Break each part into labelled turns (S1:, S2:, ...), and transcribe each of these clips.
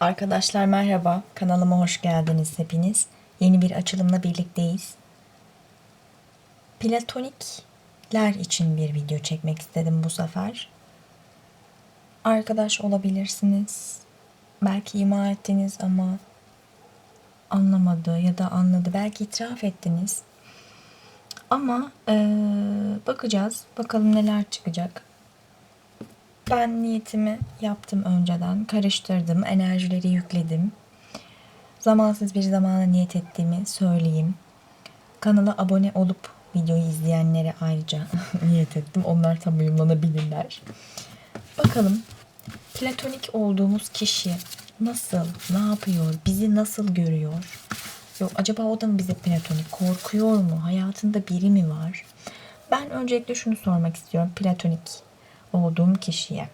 S1: Arkadaşlar merhaba. Kanalıma hoş geldiniz hepiniz. Yeni bir açılımla birlikteyiz. Platonikler için bir video çekmek istedim bu sefer. Arkadaş olabilirsiniz. Belki ima ettiniz ama anlamadı ya da anladı. Belki itiraf ettiniz. Ama eee, bakacağız. Bakalım neler çıkacak. Ben niyetimi yaptım önceden. Karıştırdım. Enerjileri yükledim. Zamansız bir zamana niyet ettiğimi söyleyeyim. Kanala abone olup videoyu izleyenlere ayrıca niyet ettim. Onlar tam uyumlanabilirler. Bakalım platonik olduğumuz kişi nasıl, ne yapıyor, bizi nasıl görüyor? Yok acaba o da mı bize platonik? Korkuyor mu? Hayatında biri mi var? Ben öncelikle şunu sormak istiyorum platonik olduğum kişiye.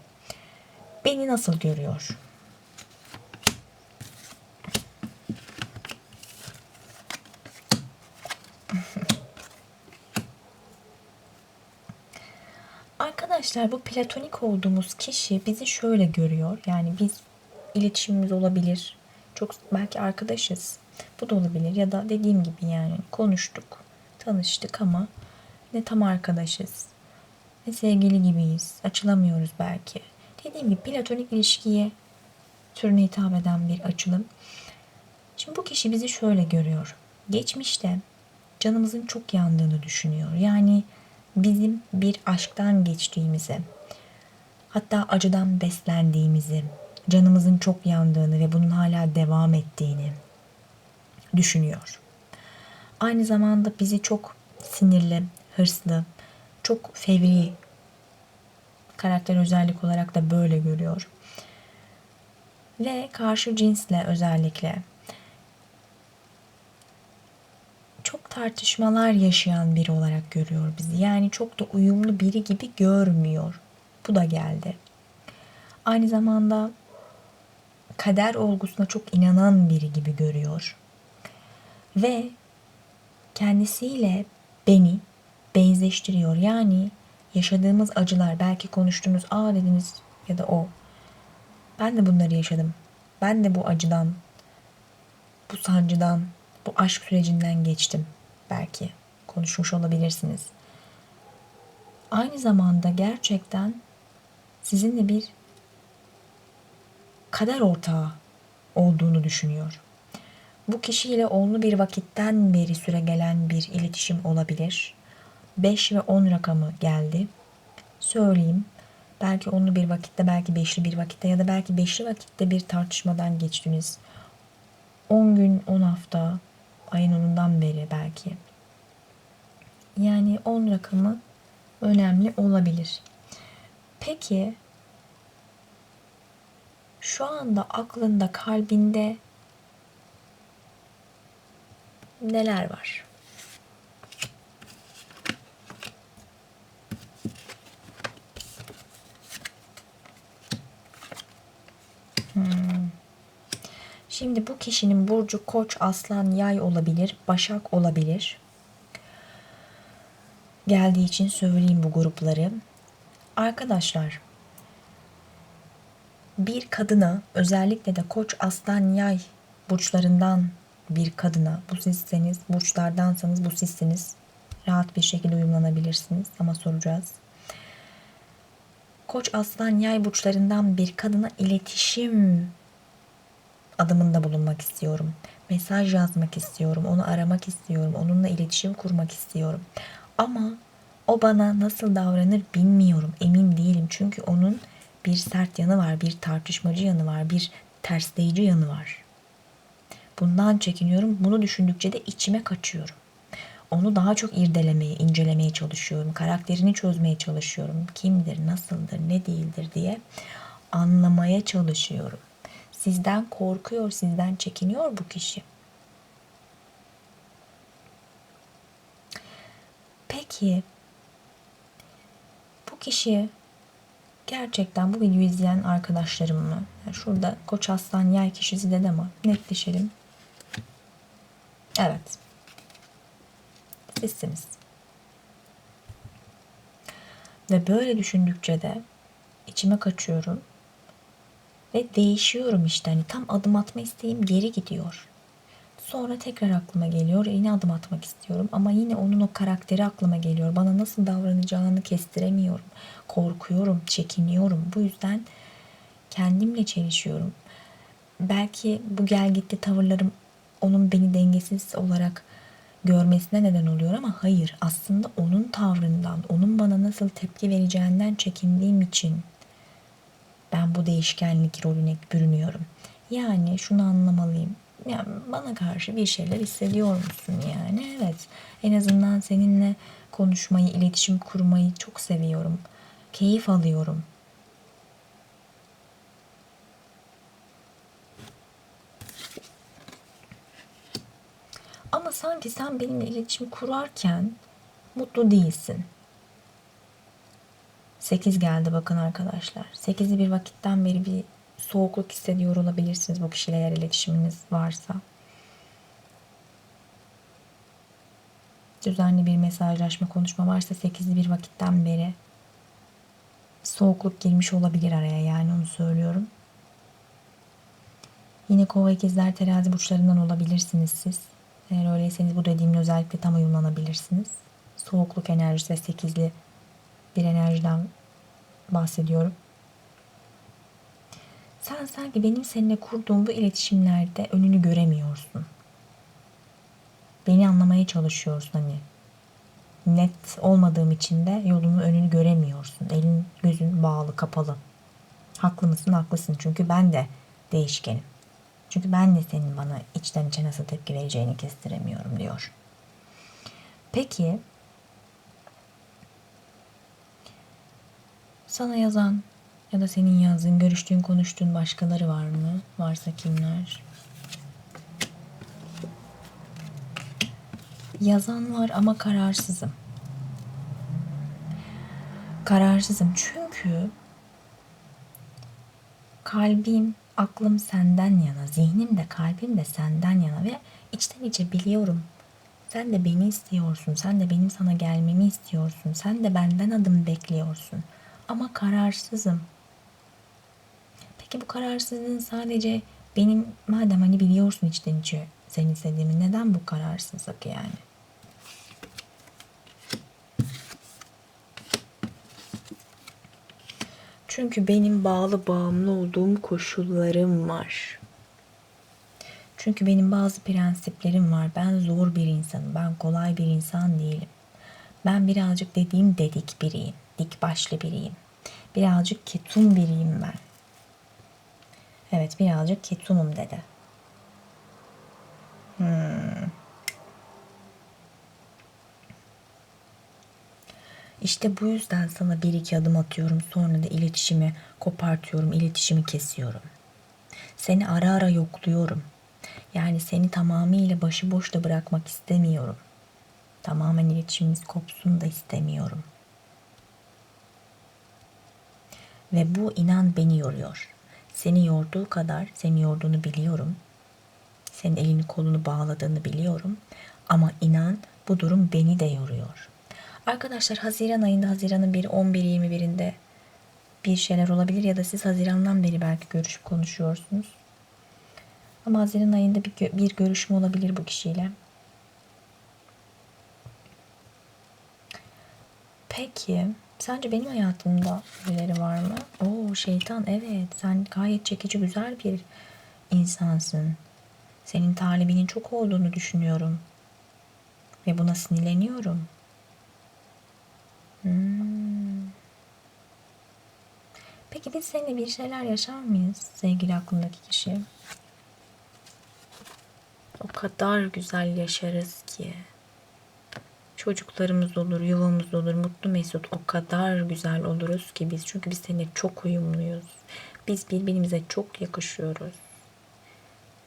S1: Beni nasıl görüyor? Arkadaşlar bu platonik olduğumuz kişi bizi şöyle görüyor. Yani biz iletişimimiz olabilir. Çok belki arkadaşız. Bu da olabilir ya da dediğim gibi yani konuştuk, tanıştık ama ne tam arkadaşız. Ne sevgili gibiyiz. Açılamıyoruz belki. Dediğim gibi platonik ilişkiye türüne hitap eden bir açılım. Şimdi bu kişi bizi şöyle görüyor. Geçmişte canımızın çok yandığını düşünüyor. Yani bizim bir aşktan geçtiğimizi, hatta acıdan beslendiğimizi, canımızın çok yandığını ve bunun hala devam ettiğini düşünüyor. Aynı zamanda bizi çok sinirli, hırslı, çok fevri karakter özellik olarak da böyle görüyor. Ve karşı cinsle özellikle çok tartışmalar yaşayan biri olarak görüyor bizi. Yani çok da uyumlu biri gibi görmüyor. Bu da geldi. Aynı zamanda kader olgusuna çok inanan biri gibi görüyor. Ve kendisiyle beni benzeştiriyor. Yani yaşadığımız acılar belki konuştuğunuz aa dediniz ya da o. Ben de bunları yaşadım. Ben de bu acıdan, bu sancıdan, bu aşk sürecinden geçtim belki. Konuşmuş olabilirsiniz. Aynı zamanda gerçekten sizinle bir kader ortağı olduğunu düşünüyor. Bu kişiyle olumlu bir vakitten beri süre gelen bir iletişim olabilir. 5 ve 10 rakamı geldi. Söyleyeyim. Belki onlu bir vakitte, belki beşli bir vakitte ya da belki beşli vakitte bir tartışmadan geçtiniz. 10 gün, 10 hafta, ayın 10'undan beri belki. Yani 10 rakamı önemli olabilir. Peki şu anda aklında, kalbinde neler var? Şimdi bu kişinin burcu Koç, Aslan, Yay olabilir, Başak olabilir. Geldiği için söyleyeyim bu grupları. Arkadaşlar bir kadına özellikle de Koç, Aslan, Yay burçlarından bir kadına bu sizseniz, burçlardansanız bu sizseniz rahat bir şekilde uyumlanabilirsiniz ama soracağız. Koç, Aslan, Yay burçlarından bir kadına iletişim adımında bulunmak istiyorum. Mesaj yazmak istiyorum, onu aramak istiyorum, onunla iletişim kurmak istiyorum. Ama o bana nasıl davranır bilmiyorum, emin değilim. Çünkü onun bir sert yanı var, bir tartışmacı yanı var, bir tersleyici yanı var. Bundan çekiniyorum. Bunu düşündükçe de içime kaçıyorum. Onu daha çok irdelemeye, incelemeye çalışıyorum. Karakterini çözmeye çalışıyorum. Kimdir, nasıldır, ne değildir diye anlamaya çalışıyorum. Sizden korkuyor, sizden çekiniyor bu kişi. Peki bu kişi gerçekten bu videoyu izleyen arkadaşlarım mı? Yani şurada Koç Aslan Yay kişisi de ama netleşelim. Evet. Sizsiniz. Ve böyle düşündükçe de içime kaçıyorum Ve değişiyorum işte hani tam adım atma isteğim geri gidiyor. Sonra tekrar aklıma geliyor. Yine adım atmak istiyorum. Ama yine onun o karakteri aklıma geliyor. Bana nasıl davranacağını kestiremiyorum. Korkuyorum, çekiniyorum. Bu yüzden kendimle çelişiyorum. Belki bu gel gitti tavırlarım onun beni dengesiz olarak görmesine neden oluyor ama hayır aslında onun tavrından, onun bana nasıl tepki vereceğinden çekindiğim için ben bu değişkenlik rolüne bürünüyorum. Yani şunu anlamalıyım. Yani bana karşı bir şeyler hissediyor musun yani? Evet. En azından seninle konuşmayı, iletişim kurmayı çok seviyorum. Keyif alıyorum. Ama sanki sen benimle iletişim kurarken mutlu değilsin. 8 geldi bakın arkadaşlar. 8'i bir vakitten beri bir soğukluk hissediyor olabilirsiniz bu kişiyle eğer iletişiminiz varsa. Düzenli bir mesajlaşma, konuşma varsa 8'li bir vakitten beri soğukluk girmiş olabilir araya yani onu söylüyorum. Yine kova ikizler terazi burçlarından olabilirsiniz siz. Eğer öyleyseniz bu dediğimin özellikle tam uyumlanabilirsiniz. Soğukluk enerjisi ve sekizli bir enerjiden bahsediyorum. Sen sanki benim seninle kurduğum bu iletişimlerde önünü göremiyorsun. Beni anlamaya çalışıyorsun hani. Net olmadığım için de yolunu önünü göremiyorsun. Elin gözün bağlı, kapalı. Haklı mısın? Haklısın. Çünkü ben de değişkenim. Çünkü ben de senin bana içten içe nasıl tepki vereceğini kestiremiyorum diyor. Peki sana yazan ya da senin yazdığın, görüştüğün, konuştuğun başkaları var mı? Varsa kimler? Yazan var ama kararsızım. Kararsızım çünkü kalbim, aklım senden yana, zihnim de kalbim de senden yana ve içten içe biliyorum. Sen de beni istiyorsun, sen de benim sana gelmemi istiyorsun, sen de benden adım bekliyorsun. Ama kararsızım. Peki bu kararsızlığın sadece benim madem hani biliyorsun içten içe seni istediğimi neden bu kararsızlık yani? Çünkü benim bağlı bağımlı olduğum koşullarım var. Çünkü benim bazı prensiplerim var. Ben zor bir insanım. Ben kolay bir insan değilim. Ben birazcık dediğim dedik biriyim. Dik başlı biriyim. Birazcık ketum biriyim ben. Evet birazcık ketumum dedi. Hmm. İşte bu yüzden sana bir iki adım atıyorum. Sonra da iletişimi kopartıyorum. iletişimi kesiyorum. Seni ara ara yokluyorum. Yani seni tamamıyla başıboş da bırakmak istemiyorum. Tamamen iletişimimiz kopsun da istemiyorum. Ve bu inan beni yoruyor. Seni yorduğu kadar seni yorduğunu biliyorum. Senin elini kolunu bağladığını biliyorum. Ama inan bu durum beni de yoruyor. Arkadaşlar Haziran ayında Haziran'ın 1 11 21'inde bir şeyler olabilir ya da siz Haziran'dan beri belki görüşüp konuşuyorsunuz. Ama Haziran ayında bir, bir görüşme olabilir bu kişiyle. Peki sence benim hayatımda birileri var mı? Oo şeytan evet sen gayet çekici güzel bir insansın. Senin talibinin çok olduğunu düşünüyorum. Ve buna sinirleniyorum. Hmm. Peki biz seninle bir şeyler yaşar mıyız sevgili aklındaki kişi? O kadar güzel yaşarız ki. Çocuklarımız olur, yuvamız olur, mutlu mesut o kadar güzel oluruz ki biz. Çünkü biz seninle çok uyumluyuz. Biz birbirimize çok yakışıyoruz.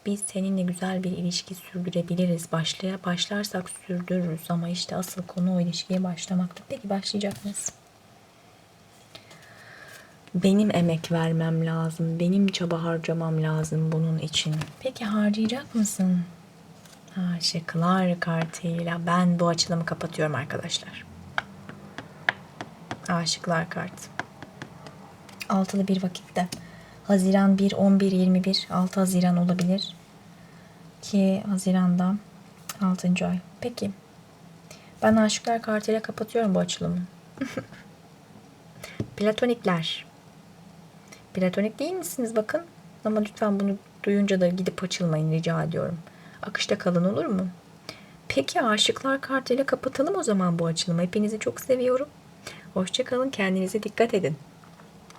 S1: Biz seninle güzel bir ilişki sürdürebiliriz. Başlaya başlarsak sürdürürüz ama işte asıl konu o ilişkiye başlamaktır. Peki başlayacak mısın? Benim emek vermem lazım. Benim çaba harcamam lazım bunun için. Peki harcayacak mısın? Aşıklar kartıyla ben bu açılımı kapatıyorum arkadaşlar. Aşıklar kartı. Altılı bir vakitte Haziran 1, 11, 21, 6 Haziran olabilir. Ki Haziran'da 6. ay. Peki. Ben aşıklar kartıyla kapatıyorum bu açılımı. Platonikler. Platonik değil misiniz bakın? Ama lütfen bunu duyunca da gidip açılmayın rica ediyorum. Akışta kalın olur mu? Peki aşıklar kartıyla kapatalım o zaman bu açılımı. Hepinizi çok seviyorum. Hoşçakalın. Kendinize dikkat edin.